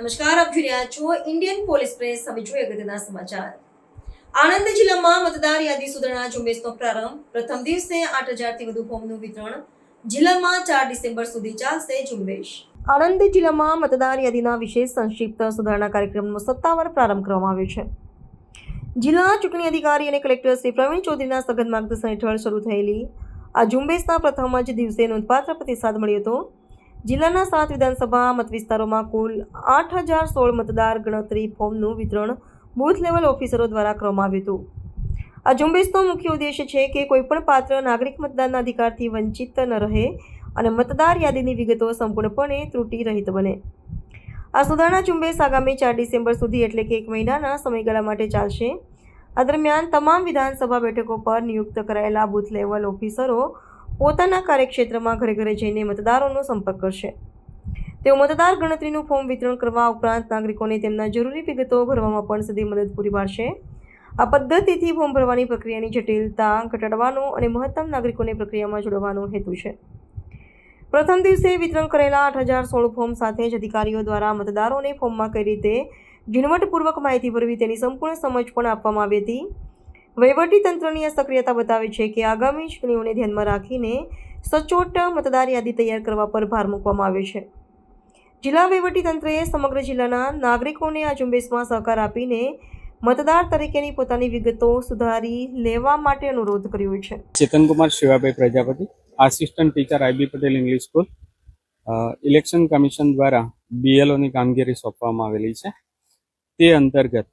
નમસ્કાર, આપ જોઈ રહ્યા છો ઇન્ડિયન પોલીસ પ્રેસ હવે જોઈએ અગત્યના સમાચાર. આણંદ જિલ્લામાં મતદાર યાદી સુધારણા ઝુંબેશનો પ્રારંભ. પ્રથમ દિવસે આઠ હજારથી વધુ ફોર્મનું વિતરણ. જિલ્લામાં ચાર ડિસેમ્બર સુધી ચાલશે ઝુંબેશ. આણંદ જિલ્લામાં મતદાર યાદીના વિશેષ સંક્ષિપ્ત સુધારણા કાર્યક્રમનો સત્તાવાર પ્રારંભ કરવામાં આવ્યો છે. જિલ્લા ચૂંટણી અધિકારી અને કલેક્ટર શ્રી પ્રવીણ ચૌધરીના સઘન માર્ગદર્શન હેઠળ શરૂ થયેલી આ ઝુંબેશના પ્રથમ જ દિવસે નોંધપાત્ર પ્રતિસાદ મળ્યો હતો. જિલ્લાના સાત વિધાનસભા મત વિસ્તારોમાં કુલ આઠ હજાર સોળ મતદાર ગણતરી ફોર્મનું વિતરણ બૂથ લેવલ ઓફિસરો દ્વારા કરવામાં આવ્યું હતું. આ ઝુંબેશનો મુખ્ય ઉદ્દેશ્ય છે કે કોઈપણ પાત્ર નાગરિક મતદાનના અધિકારથી વંચિત ન રહે અને મતદાર યાદીની વિગતો સંપૂર્ણપણે ત્રુટી રહિત બને. આ સુધારણા ઝુંબેશ આગામી ચાર ડિસેમ્બર સુધી એટલે કે એક મહિનાના સમયગાળા માટે ચાલશે. આ દરમિયાન તમામ વિધાનસભા બેઠકો પર નિયુક્ત કરાયેલા બૂથ લેવલ ઓફિસરો પોતાના કાર્યક્ષેત્રમાં ઘરે ઘરે જઈને મતદારોનો સંપર્ક કરશે. તેઓ મતદાર ગણતરીનું ફોર્મ વિતરણ કરવા ઉપરાંત નાગરિકોને તેમના જરૂરી વિગતો ભરવામાં પણ સદી મદદ પૂરી પાડશે. આ પદ્ધતિથી ફોર્મ ભરવાની પ્રક્રિયાની જટિલતા ઘટાડવાનો અને મહત્તમ નાગરિકોને પ્રક્રિયામાં જોડવાનો હેતુ છે. પ્રથમ દિવસે વિતરણ કરેલા આઠ હજાર સોળ ફોર્મ સાથે જ અધિકારીઓ દ્વારા મતદારોને ફોર્મમાં કઈ રીતે ઝીણવટપૂર્વક માહિતી ભરવી તેની સંપૂર્ણ સમજ પણ આપવામાં આવી હતી. વહીવટી તંત્રની આ સક્રિયતા બતાવે છે કે આગામી ચૂંટણીઓને ધ્યાનમાં રાખીને સચોટ મતદાર યાદી તૈયાર કરવા પર ભાર મૂકવામાં આવ્યો છે. જિલ્લા તંત્રએ સમગ્ર જિલ્લાના નાગરિકોને આ ઝુંબેશમાં સહકાર આપીને મતદાર તરીકેની પોતાની વિગતો સુધારી લેવા માટે અનુરોધ કર્યો છે. Chetankumar Shivabhai Prajapati, assistant teacher IB Patel English school. Election commission દ્વારા બીએલઓની કામગીરી સોંપવામાં આવેલી છે. તે અંતર્ગત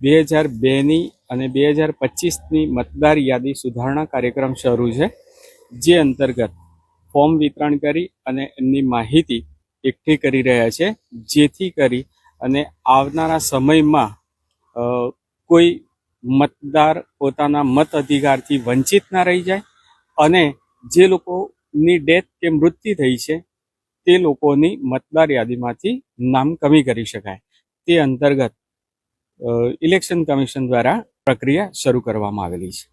બે હજાર બેની અને બે હજાર પચીસની મતદાર યાદી સુધારણા કાર્યક્રમ શરૂ છે, જે અંતર્ગત ફોર્મ વિતરણ કરી અને એમની માહિતી એકઠી કરી રહ્યા છે. જેથી કરી અને આવનારા સમયમાં કોઈ મતદાર પોતાના મત અધિકારથી વંચિત ના રહી જાય અને જે લોકોની ડેથ કે મૃત્યુ થઈ છે, તે લોકોની મતદાર યાદીમાંથી નામ કમી કરી શકાય. તે અંતર્ગત ઇલેક્શન કમિશન દ્વારા પ્રક્રિયા શરૂ કરવામાં આવેલી છે.